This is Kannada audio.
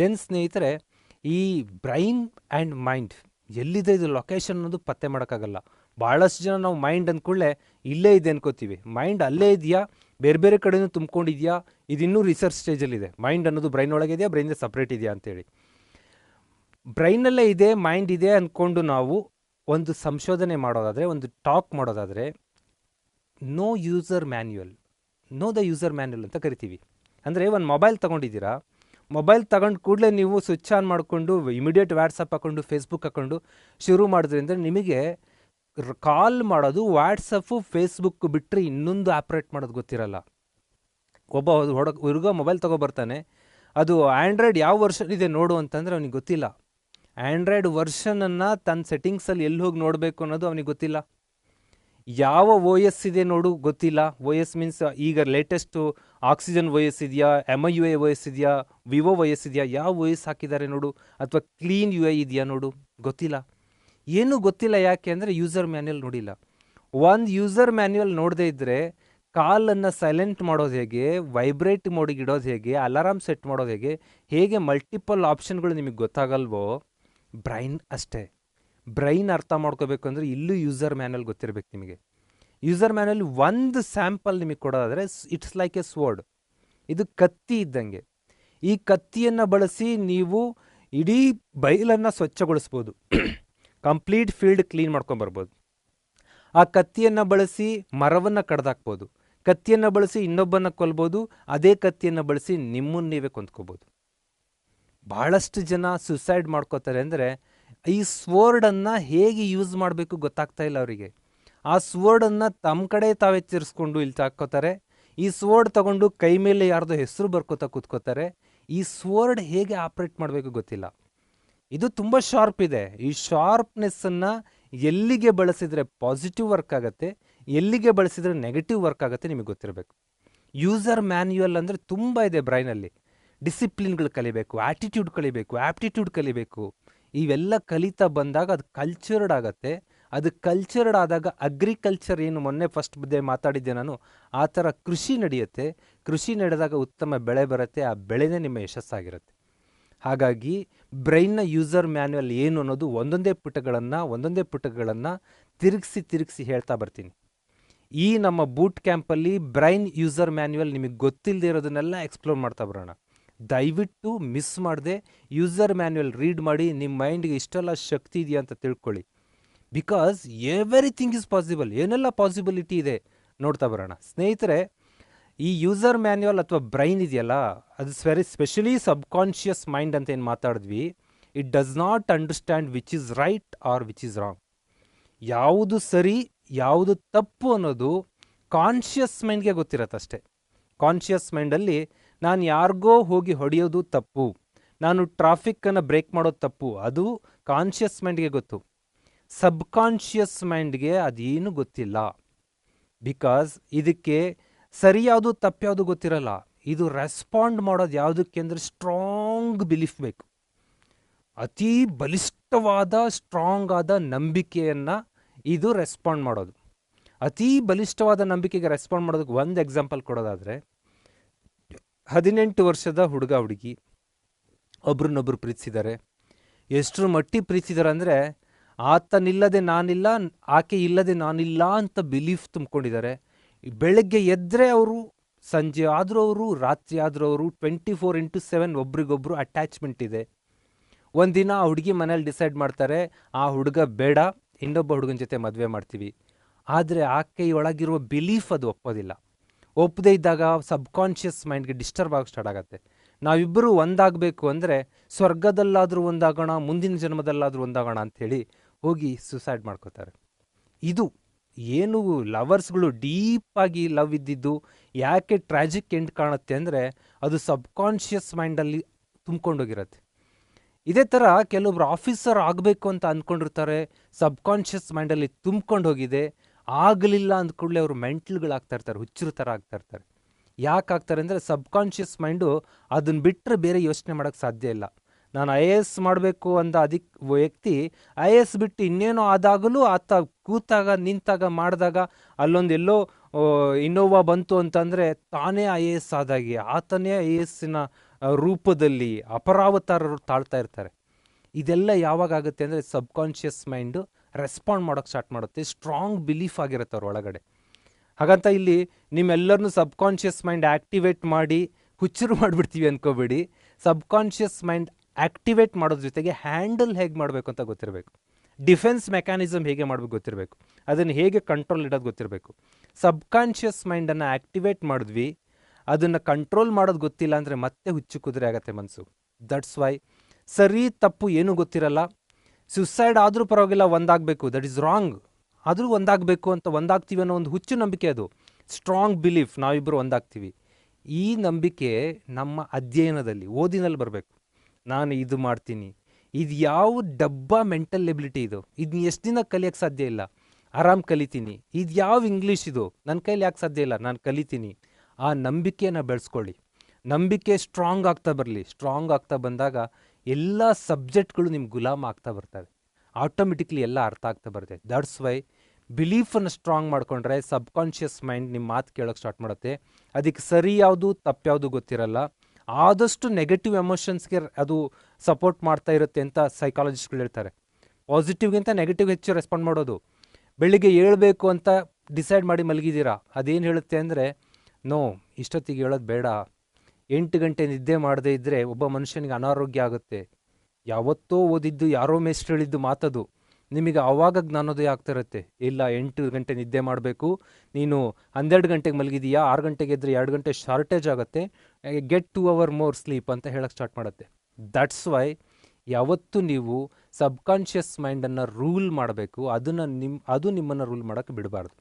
ದೆನ್ ಸ್ನೇಹಿತರೆ, ಈ ಬ್ರೈನ್ ಆ್ಯಂಡ್ ಮೈಂಡ್ ಎಲ್ಲಿದೆ ಇದು ಲೊಕೇಶನ್ ಅನ್ನೋದು ಪತ್ತೆ ಮಾಡೋಕ್ಕಾಗಲ್ಲ. ಭಾಳಷ್ಟು ಜನ ನಾವು ಮೈಂಡ್ ಅಂದ್ಕೊಳ್ಳೆ ಇಲ್ಲೇ ಇದೆ ಅನ್ಕೋತೀವಿ. ಮೈಂಡ್ ಅಲ್ಲೇ ಇದೆಯಾ? ಬೇರೆ ಬೇರೆ ಕಡೆನೂ ತುಂಬ್ಕೊಂಡಿದ್ಯಾ? ಇದಿನ್ನೂ ರಿಸರ್ಚ್ ಸ್ಟೇಜಲ್ಲಿದೆ ಮೈಂಡ್ ಅನ್ನೋದು ಬ್ರೈನ್ ಒಳಗೆ ಇದೆಯಾ? ಬ್ರೈನ್ದೇ ಸಪ್ರೇಟ್ ಇದೆಯಾ ಅಂತೇಳಿ. ಬ್ರೈನಲ್ಲೇ ಇದೆ ಮೈಂಡ್ ಇದೆ ಅಂದ್ಕೊಂಡು ನಾವು ಒಂದು ಸಂಶೋಧನೆ ಮಾಡೋದಾದರೆ, ಒಂದು ಟಾಕ್ ಮಾಡೋದಾದರೆ know user manual know the user manual ಅಂತ ಕರಿತೀವಿ. ಅಂದರೆ ಒಂದು ಮೊಬೈಲ್ ತೊಗೊಂಡಿದ್ದೀರಾ? ಮೊಬೈಲ್ ತಗೊಂಡು ಕೂಡಲೇ ನೀವು ಸ್ವಿಚ್ ಆನ್ ಮಾಡಿಕೊಂಡು ಇಮಿಡಿಯೇಟ್ ವ್ಯಾಟ್ಸಪ್ ಹಾಕೊಂಡು ಫೇಸ್ಬುಕ್ ಹಾಕೊಂಡು ಶುರು ಮಾಡಿದ್ರಿಂದ ನಿಮಗೆ ಕಾಲ್ ಮಾಡೋದು ವಾಟ್ಸಪ್ಪು ಫೇಸ್ಬುಕ್ ಬಿಟ್ಟರೆ ಇನ್ನೊಂದು ಆಪ್ರೇಟ್ ಮಾಡೋದು ಗೊತ್ತಿರಲ್ಲ. ಒಬ್ಬ ಹೊಡ, ಹುಡುಗ ಮೊಬೈಲ್ ತೊಗೊಬರ್ತಾನೆ ಅದು ಆ್ಯಂಡ್ರಾಯ್ಡ್ ಯಾವ ವರ್ಷನ್ ಇದೆ ನೋಡು ಅಂತಂದರೆ ಅವನಿಗೆ ಗೊತ್ತಿಲ್ಲ. ಆ್ಯಂಡ್ರಾಯ್ಡ್ ವರ್ಷನನ್ನು ತನ್ನ ಸೆಟ್ಟಿಂಗ್ಸಲ್ಲಿ ಎಲ್ಲಿ ಹೋಗಿ ನೋಡಬೇಕು ಅನ್ನೋದು ಅವನಿಗೆ ಗೊತ್ತಿಲ್ಲ. ಯಾವ ಓಎಸ್ ಎಸ್ ಇದೆ ನೋಡು, ಗೊತ್ತಿಲ್ಲ. ಓ ಎಸ್ ಮೀನ್ಸ್ ಈಗ ಲೇಟೆಸ್ಟು ಆಕ್ಸಿಜನ್ ಓಎಸ್ ಎಸ್ ಇದೆಯಾ M I U A S ಇದೆಯಾ ವಿವೋ ಓಎಸ್ ಎಸ್ ಇದೆಯಾ, ಯಾವ ಓಎಸ್ ಎಸ್ ಹಾಕಿದ್ದಾರೆ ನೋಡು. ಅಥವಾ ಕ್ಲೀನ್ ಯು ಐ ಇದೆಯಾ ನೋಡು, ಗೊತ್ತಿಲ್ಲ. ಏನೂ ಗೊತ್ತಿಲ್ಲ ಯಾಕೆ ಅಂದರೆ ಯೂಸರ್ ಮ್ಯಾನ್ಯಲ್ ನೋಡಿಲ್ಲ. ಒಂದು ಯೂಸರ್ ಮ್ಯಾನ್ಯಲ್ ನೋಡದೇ ಇದ್ದರೆ ಕಾಲನ್ನು ಸೈಲೆಂಟ್ ಮಾಡೋದು ಹೇಗೆ ವೈಬ್ರೇಟ್ ಮೋಡಿಗೆ ಇಡೋದು ಹೇಗೆ ಅಲಾರಾಮ್ ಸೆಟ್ ಮಾಡೋದು ಹೇಗೆ ಹೇಗೆ ಮಲ್ಟಿಪಲ್ ಆಪ್ಷನ್ಗಳು ನಿಮಗೆ ಗೊತ್ತಾಗಲ್ವೋ? ಬ್ರೈನ್ ಅಷ್ಟೇ. ಬ್ರೈನ್ ಅರ್ಥ ಮಾಡ್ಕೋಬೇಕು ಅಂದರೆ ಇಲ್ಲೂ ಯೂಸರ್ ಮ್ಯಾನಲ್ ಗೊತ್ತಿರಬೇಕು ನಿಮಗೆ. ಯೂಸರ್ ಮ್ಯಾನಲ್ ಒಂದು ಸ್ಯಾಂಪಲ್ ನಿಮಗೆ ಕೊಡೋದಾದರೆ ಇಟ್ಸ್ ಲೈಕ್ ಎ ಸ್ವರ್ಡ್. ಇದು ಕತ್ತಿ ಇದ್ದಂಗೆ. ಈ ಕತ್ತಿಯನ್ನು ಬಳಸಿ ನೀವು ಇಡೀ ಬೈಲನ್ನು ಸ್ವಚ್ಛಗೊಳಿಸ್ಬೋದು. ಕಂಪ್ಲೀಟ್ ಫೀಲ್ಡ್ ಕ್ಲೀನ್ ಮಾಡ್ಕೊಂಬರ್ಬೋದು ಆ ಕತ್ತಿಯನ್ನು ಬಳಸಿ ಮರವನ್ನು ಕಡ್ದಾಕ್ಬೋದು. ಕತ್ತಿಯನ್ನು ಬಳಸಿ ಇನ್ನೊಬ್ಬನ ಕೊಲ್ಬೋದು. ಅದೇ ಕತ್ತಿಯನ್ನು ಬಳಸಿ ನಿಮ್ಮನ್ನು ನೀವೇ ಕೊಂದ್ಕೋಬೋದು. ಭಾಳಷ್ಟು ಜನ ಸುಸೈಡ್ ಮಾಡ್ಕೋತಾರೆ ಅಂದರೆ ಈ ಸ್ವರ್ಡನ್ನು ಹೇಗೆ ಯೂಸ್ ಮಾಡಬೇಕು ಗೊತ್ತಾಗ್ತಾ ಇಲ್ಲ ಅವರಿಗೆ. ಆ ಸ್ವರ್ಡನ್ನು ತಮ್ಮ ಕಡೆ ತಾವೇ ಇಲ್ಲಿ ತಾಕೋತಾರೆ ಈ ಸ್ವರ್ಡ್ ತಗೊಂಡು ಕೈ ಮೇಲೆ ಯಾರ್ದೋ ಹೆಸರು ಬರ್ಕೋತಾ ಕೂತ್ಕೋತಾರೆ. ಈ ಸ್ವರ್ಡ್ ಹೇಗೆ ಆಪ್ರೇಟ್ ಮಾಡಬೇಕು ಗೊತ್ತಿಲ್ಲ. ಇದು ತುಂಬ ಶಾರ್ಪ್ ಇದೆ. ಈ ಶಾರ್ಪ್ನೆಸ್ಸನ್ನು ಎಲ್ಲಿಗೆ ಬಳಸಿದರೆ ಪಾಸಿಟಿವ್ ವರ್ಕ್ ಆಗುತ್ತೆ, ಎಲ್ಲಿಗೆ ಬಳಸಿದರೆ ನೆಗೆಟಿವ್ ವರ್ಕ್ ಆಗುತ್ತೆ ನಿಮಗೆ ಗೊತ್ತಿರಬೇಕು. ಯೂಸರ್ ಮ್ಯಾನ್ಯುಯಲ್ ಅಂದರೆ ತುಂಬ ಇದೆ ಬ್ರೈನಲ್ಲಿ. ಡಿಸಿಪ್ಲಿನ್ಗಳು ಕಲಿಬೇಕು ಆ್ಯಟಿಟ್ಯೂಡ್ ಕಲಿಬೇಕು ಆ್ಯಪ್ಟಿಟ್ಯೂಡ್ ಕಲಿಬೇಕು. ಇವೆಲ್ಲ ಕಲಿತಾ ಬಂದಾಗ ಅದು ಕಲ್ಚರ್ಡ್ ಆಗುತ್ತೆ. ಅದು ಕಲ್ಚರ್ಡ್ ಆದಾಗ ಅಗ್ರಿಕಲ್ಚರ್ ಏನು ಮೊನ್ನೆ ಫಸ್ಟ್ ಬುದ್ದೆ ಮಾತಾಡಿದ್ದೆ ನಾನು, ಆ ಥರ ಕೃಷಿ ನಡೆಯುತ್ತೆ. ಕೃಷಿ ನಡೆದಾಗ ಉತ್ತಮ ಬೆಳೆ ಬರುತ್ತೆ, ಆ ಬೆಳೆನೇ ನಿಮ್ಮ ಯಶಸ್ಸಾಗಿರುತ್ತೆ. ಹಾಗಾಗಿ ಬ್ರೈನ್ನ ಯೂಸರ್ ಮ್ಯಾನ್ಯಲ್ ಏನು ಅನ್ನೋದು ಒಂದೊಂದೇ ಪುಟಗಳನ್ನು ಒಂದೊಂದೇ ಪುಟಗಳನ್ನು ತಿರುಗಿಸಿ ತಿರುಗಿಸಿ ಹೇಳ್ತಾ ಬರ್ತೀನಿ. ಈ ನಮ್ಮ ಬೂಟ್ ಕ್ಯಾಂಪಲ್ಲಿ ಬ್ರೈನ್ ಯೂಸರ್ ಮ್ಯಾನ್ಯುವಲ್ ನಿಮಗೆ ಗೊತ್ತಿಲ್ಲದೆ ಇರೋದನ್ನೆಲ್ಲ ಎಕ್ಸ್ಪ್ಲೋರ್ ಮಾಡ್ತಾ ಬರೋಣ. ದಯವಿಟ್ಟು ಮಿಸ್ ಮಾಡದೆ ಯೂಸರ್ ಮ್ಯಾನ್ಯುವಲ್ ರೀಡ್ ಮಾಡಿ ನಿಮ್ಮ ಮೈಂಡ್ಗೆ ಇಷ್ಟೆಲ್ಲ ಶಕ್ತಿ ಇದೆಯಾ ಅಂತ ತಿಳ್ಕೊಳ್ಳಿ. ಬಿಕಾಸ್ ಎವ್ರಿಥಿಂಗ್ ಇಸ್ ಪಾಸಿಬಲ್ ಏನೆಲ್ಲ ಪಾಸಿಬಿಲಿಟಿ ಇದೆ? ನೋಡ್ತಾ ಬರೋಣ. ಸ್ನೇಹಿತರೆ, ಈ ಯೂಸರ್ ಮ್ಯಾನ್ಯುವಲ್ ಅಥವಾ ಬ್ರೈನ್ ಇದೆಯಲ್ಲ, ಅದು ವೆರಿ ಸ್ಪೆಷಲಿ ಸಬ್ಕಾನ್ಷಿಯಸ್ ಮೈಂಡ್ ಅಂತ ಏನು ಮಾತಾಡಿದ್ವಿ it does not understand which is right or which is wrong ಯಾವುದು ಸರಿ, ಯಾವುದು ತಪ್ಪು ಅನ್ನೋದು ಕಾನ್ಷಿಯಸ್ ಮೈಂಡ್ಗೆ ಗೊತ್ತಿರತ್ತಷ್ಟೇ. ಕಾನ್ಷಿಯಸ್ ಮೈಂಡಲ್ಲಿ ನಾನು ಯಾರಿಗೋ ಹೋಗಿ ಹೊಡೆಯೋದು ತಪ್ಪು. ನಾನು ಟ್ರಾಫಿಕ್ಕನ್ನು ಬ್ರೇಕ್ ಮಾಡೋದು ತಪ್ಪು. ಅದು ಕಾನ್ಷಿಯಸ್ ಮೈಂಡ್ಗೆ ಗೊತ್ತು. ಸಬ್ಕಾನ್ಷಿಯಸ್ ಮೈಂಡ್ಗೆ ಅದೇನು ಗೊತ್ತಿಲ್ಲ. ಬಿಕಾಸ್ ಇದಕ್ಕೆ ಸರಿಯಾವುದು ತಪ್ಪ್ಯಾವುದು ತಪ್ಪು ಯಾವುದು ಗೊತ್ತಿರಲ್ಲ. ಇದು ರೆಸ್ಪಾಂಡ್ ಮಾಡೋದು ಯಾವುದಕ್ಕೆ ಅಂದರೆ ಸ್ಟ್ರಾಂಗ್ ಬಿಲೀಫ್ ಬೇಕು. ಅತೀ ಬಲಿಷ್ಠವಾದ ಸ್ಟ್ರಾಂಗ್ ಆದ ನಂಬಿಕೆಯನ್ನು ಇದು ರೆಸ್ಪಾಂಡ್ ಮಾಡೋದು. ಅತಿ ಬಲಿಷ್ಠವಾದ ನಂಬಿಕೆಗೆ ರೆಸ್ಪಾಂಡ್ ಮಾಡೋದಕ್ಕೆ ಒಂದು ಎಕ್ಸಾಂಪಲ್ ಕೊಡೋದಾದರೆ ಹದಿನೆಂಟು ವರ್ಷದ ಹುಡುಗ ಹುಡುಗಿ ಒಬ್ರನ್ನೊಬ್ರು ಪ್ರೀತಿಸಿದ್ದಾರೆ. ಎಷ್ಟರ ಮಟ್ಟಿ ಪ್ರೀತಿಸಿದ್ದಾರೆ ಅಂದರೆ, ಆತನಿಲ್ಲದೆ ನಾನಿಲ್ಲ, ಆಕೆ ಇಲ್ಲದೆ ನಾನಿಲ್ಲ ಅಂತ ಬಿಲೀಫ್ ತುಂಬಿಕೊಂಡಿದ್ದಾರೆ. ಬೆಳಗ್ಗೆ ಎದ್ದರೆ ಅವರು, ಸಂಜೆ ಆದರೂ ಅವರು, ರಾತ್ರಿ ಆದರೂ ಅವರು ಟ್ವೆಂಟಿ ಫೋರ್ ಇಂಟು ಸೆವೆನ್ ಒಬ್ರಿಗೊಬ್ರು ಅಟ್ಯಾಚ್ಮೆಂಟ್ ಇದೆ. ಒಂದಿನ ಆ ಹುಡುಗಿ ಮನೇಲಿ ಡಿಸೈಡ್ ಮಾಡ್ತಾರೆ, ಆ ಹುಡುಗ ಬೇಡ, ಇನ್ನೊಬ್ಬ ಹುಡುಗನ ಜೊತೆ ಮದುವೆ ಮಾಡ್ತೀವಿ. ಆದರೆ ಆಕೆಯೊಳಗಿರುವ ಬಿಲೀಫ್ ಅದು ಒಪ್ಪೋದಿಲ್ಲ. ಒಪ್ಪದೇ ಇದ್ದಾಗ ಸಬ್ಕಾನ್ಷಿಯಸ್ ಮೈಂಡ್ಗೆ ಡಿಸ್ಟರ್ಬ್ ಆಗಿ ಸ್ಟಾರ್ಟ್ ಆಗುತ್ತೆ. ನಾವಿಬ್ಬರು ಒಂದಾಗಬೇಕು ಅಂದರೆ ಸ್ವರ್ಗದಲ್ಲಾದರೂ ಒಂದಾಗೋಣ, ಮುಂದಿನ ಜನ್ಮದಲ್ಲಾದರೂ ಒಂದಾಗೋಣ ಅಂಥೇಳಿ ಹೋಗಿ ಸುಸೈಡ್ ಮಾಡ್ಕೋತಾರೆ. ಇದು ಏನು ಲವರ್ಸ್ಗಳು ಡೀಪಾಗಿ ಲವ್ ಇದ್ದಿದ್ದು ಯಾಕೆ ಟ್ರ್ಯಾಜಿಕ್ ಎಂಡ್ ಕಾಣುತ್ತೆ ಅಂದರೆ ಅದು ಸಬ್ಕಾನ್ಷಿಯಸ್ ಮೈಂಡಲ್ಲಿ ತುಂಬ್ಕೊಂಡೋಗಿರುತ್ತೆ ಇದೇ ಥರ ಕೆಲವೊಬ್ರು ಆಫೀಸರ್ ಆಗಬೇಕು ಅಂತ ಅಂದ್ಕೊಂಡಿರ್ತಾರೆ, ಸಬ್ಕಾನ್ಷಿಯಸ್ ಮೈಂಡಲ್ಲಿ ತುಂಬ್ಕೊಂಡು ಹೋಗಿದೆ ಆಗಲಿಲ್ಲ ಅಂದ ಕೂಡಲೇ ಅವರು ಮೆಂಟ್ಲ್ಗಳಾಗ್ತಾ ಇರ್ತಾರೆ ಹುಚ್ಚರ ಥರ ಆಗ್ತಾ ಇರ್ತಾರೆ. ಯಾಕೆ ಆಗ್ತಾರೆ ಅಂದರೆ ಸಬ್ಕಾನ್ಷಿಯಸ್ ಮೈಂಡು ಅದನ್ನು ಬಿಟ್ಟರೆ ಬೇರೆ ಯೋಚನೆ ಮಾಡೋಕ್ಕೆ ಸಾಧ್ಯ ಇಲ್ಲ. ನಾನು ಐ ಎ ಎಸ್ ಮಾಡಬೇಕು ಅಂದ ಅದಿಕ್ ವ್ಯಕ್ತಿ ಐ ಎ ಎಸ್ ಬಿಟ್ಟು ಇನ್ನೇನೋ ಆದಾಗಲೂ ಆತ ಕೂತಾಗ, ನಿಂತಾಗ, ಮಾಡಿದಾಗ ಅಲ್ಲೊಂದು ಎಲ್ಲೋ ಇನ್ನೋವಾ ಬಂತು ಅಂತಂದರೆ ತಾನೇ ಐ ಎ ಎಸ್ ಆದಾಗಿ, ಆತನೇ ಐ ಎ ಎಸ್ಸಿನ ರೂಪದಲ್ಲಿ ಅಪರಾವತಾರರು ತಾಳ್ತಾ ಇರ್ತಾರೆ. ಇದೆಲ್ಲ ಯಾವಾಗ ಆಗುತ್ತೆ ಅಂದರೆ ಸಬ್ಕಾನ್ಷಿಯಸ್ ಮೈಂಡು ರೆಸ್ಪಾಂಡ್ ಮಾಡೋಕ್ಕೆ ಸ್ಟಾರ್ಟ್ ಮಾಡುತ್ತೆ. ಸ್ಟ್ರಾಂಗ್ ಬಿಲೀಫ್ ಆಗಿರುತ್ತೆ ಅವ್ರ ಒಳಗಡೆ. ಹಾಗಂತ ಇಲ್ಲಿ ನಿಮ್ಮೆಲ್ಲರನ್ನು ಸಬ್ಕಾನ್ಷಿಯಸ್ ಮೈಂಡ್ ಆ್ಯಕ್ಟಿವೇಟ್ ಮಾಡಿ ಹುಚ್ಚರು ಮಾಡಿಬಿಡ್ತೀವಿ ಅನ್ಕೋಬೇಡಿ. ಸಬ್ಕಾನ್ಷಿಯಸ್ ಮೈಂಡ್ ಆ್ಯಕ್ಟಿವೇಟ್ ಮಾಡೋದ್ರ ಜೊತೆಗೆ ಹ್ಯಾಂಡಲ್ ಹೇಗೆ ಮಾಡಬೇಕು ಅಂತ ಗೊತ್ತಿರಬೇಕು. ಡಿಫೆನ್ಸ್ ಮೆಕ್ಯಾನಿಸಮ್ ಹೇಗೆ ಮಾಡಬೇಕು ಗೊತ್ತಿರಬೇಕು. ಅದನ್ನು ಹೇಗೆ ಕಂಟ್ರೋಲ್ ಇಡೋದು ಗೊತ್ತಿರಬೇಕು. ಸಬ್ಕಾನ್ಷಿಯಸ್ ಮೈಂಡನ್ನು ಆ್ಯಕ್ಟಿವೇಟ್ ಮಾಡಿದ್ವಿ. ಅದನ್ನು ಕಂಟ್ರೋಲ್ ಮಾಡೋದು ಗೊತ್ತಿಲ್ಲ ಅಂದರೆ ಮತ್ತೆ ಹುಚ್ಚು ಕುದುರೆ ಆಗತ್ತೆ ಮನಸ್ಸು ದಟ್ಸ್ ವೈ ಸರಿ ತಪ್ಪು ಏನೂ ಗೊತ್ತಿರಲ್ಲ. ಸುಸೈಡ್ ಆದರೂ ಪರವಾಗಿಲ್ಲ, ಒಂದಾಗಬೇಕು. ದಟ್ ಈಸ್ ರಾಂಗ್ ಆದರೂ ಒಂದಾಗಬೇಕು ಅಂತ ಒಂದಾಗ್ತೀವಿ ಅನ್ನೋ ಒಂದು ಹುಚ್ಚು ನಂಬಿಕೆ ಅದು. ಸ್ಟ್ರಾಂಗ್ ಬಿಲೀಫ್ ನಾವಿಬ್ಬರು ಒಂದಾಗ್ತೀವಿ. ಈ ನಂಬಿಕೆ ನಮ್ಮ ಅಧ್ಯಯನದಲ್ಲಿ, ಓದಿನಲ್ಲಿ ಬರಬೇಕು. ನಾನು ಇದು ಮಾಡ್ತೀನಿ. ಇದು ಯಾವ ಡಬ್ಬ ಮೆಂಟಲ್ ಎಬಿಲಿಟಿ ಇದು? ಇದನ್ನ ಎಷ್ಟು ದಿನ ಕಲಿಯೋಕ್ಕೆ ಸಾಧ್ಯ ಇಲ್ಲ. ಆರಾಮ್ ಕಲಿತೀನಿ. ಇದು ಯಾವ ಇಂಗ್ಲೀಷ್ ಇದು? ನನ್ನ ಕೈಲಿ ಯಾಕೆ ಸಾಧ್ಯ ಇಲ್ಲ? ನಾನು ಕಲಿತೀನಿ. ಆ ನಂಬಿಕೆಯನ್ನು ಬೆಳೆಸ್ಕೊಳ್ಳಿ. ನಂಬಿಕೆ ಸ್ಟ್ರಾಂಗ್ ಆಗ್ತಾ ಬರಲಿ. ಸ್ಟ್ರಾಂಗ್ ಆಗ್ತಾ ಬಂದಾಗ ಎಲ್ಲ ಸಬ್ಜೆಕ್ಟ್ಗಳು ನಿಮ್ಗೆ ಗುಲಾಮ ಆಗ್ತಾ ಬರ್ತವೆ. ಆಟೋಮೆಟಿಕ್ಲಿ ಎಲ್ಲ ಅರ್ಥ ಆಗ್ತಾ ಬರುತ್ತೆ. ದಟ್ಸ್ ವೈ ಬಿಲೀಫನ್ನು ಸ್ಟ್ರಾಂಗ್ ಮಾಡ್ಕೊಂಡ್ರೆ ಸಬ್ಕಾನ್ಷಿಯಸ್ ಮೈಂಡ್ ನಿಮ್ಮ ಮಾತು ಕೇಳೋಕ್ಕೆ ಸ್ಟಾರ್ಟ್ ಮಾಡುತ್ತೆ. ಅದಕ್ಕೆ ಸರಿ ಯಾವುದು, ತಪ್ಪು ಯಾವುದು ಗೊತ್ತಿರಲ್ಲ. ಆದಷ್ಟು ನೆಗೆಟಿವ್ ಎಮೋಷನ್ಸ್ಗೆ ಅದು ಸಪೋರ್ಟ್ ಮಾಡ್ತಾ ಇರುತ್ತೆ ಅಂತ ಸೈಕಾಲಜಿಸ್ಟ್ಗಳು ಹೇಳ್ತಾರೆ. ಪಾಸಿಟಿವ್ಗಿಂತ ನೆಗೆಟಿವ್ ಹೆಚ್ಚು ರೆಸ್ಪಾಂಡ್ ಮಾಡೋದು. ಬೆಳಿಗ್ಗೆ ಏಳಬೇಕು ಅಂತ ಡಿಸೈಡ್ ಮಾಡಿ ಮಲಗಿದ್ದೀರಾ? ಅದೇನು ಹೇಳುತ್ತೆ ಅಂದರೆ ನೋ ಇಷ್ಟೊತ್ತಿಗೆ ಹೇಳೋದು ಬೇಡ. ಎಂಟು ಗಂಟೆ ನಿದ್ದೆ ಮಾಡದೇ ಇದ್ದರೆ ಒಬ್ಬ ಮನುಷ್ಯನಿಗೆ ಅನಾರೋಗ್ಯ ಆಗುತ್ತೆ. ಯಾವತ್ತೋ ಓದಿದ್ದು, ಯಾರೋ ಮೇಸ್ಟ್ ಹೇಳಿದ್ದು ಮಾತದು. ನಿಮಗೆ ಆವಾಗ ಜ್ಞಾನೋದಯ ಆಗ್ತಾ ಇರುತ್ತೆ. ಇಲ್ಲ, ಎಂಟು ಗಂಟೆ ನಿದ್ದೆ ಮಾಡಬೇಕು. ನೀನು ಹನ್ನೆರಡು ಗಂಟೆಗೆ ಮಲಗಿದೀಯಾ? ಆರು ಗಂಟೆಗೆ ಎದ್ರೆ ಎರಡು ಗಂಟೆ ಶಾರ್ಟೇಜ್ ಆಗುತ್ತೆ. Get two hour more sleep ಅಂತ ಹೇಳಕ್ಕೆ ಸ್ಟಾರ್ಟ್ ಮಾಡುತ್ತೆ. ದಟ್ಸ್ ವೈ ಯಾವತ್ತು ನೀವು ಸಬ್ಕಾನ್ಷಿಯಸ್ ಮೈಂಡನ್ನು ರೂಲ್ ಮಾಡಬೇಕು. ಅದನ್ನು ನಿಮ್ಮ ಅದು ನಿಮ್ಮನ್ನು ರೂಲ್ ಮಾಡೋಕ್ಕೆ ಬಿಡಬಾರ್ದು.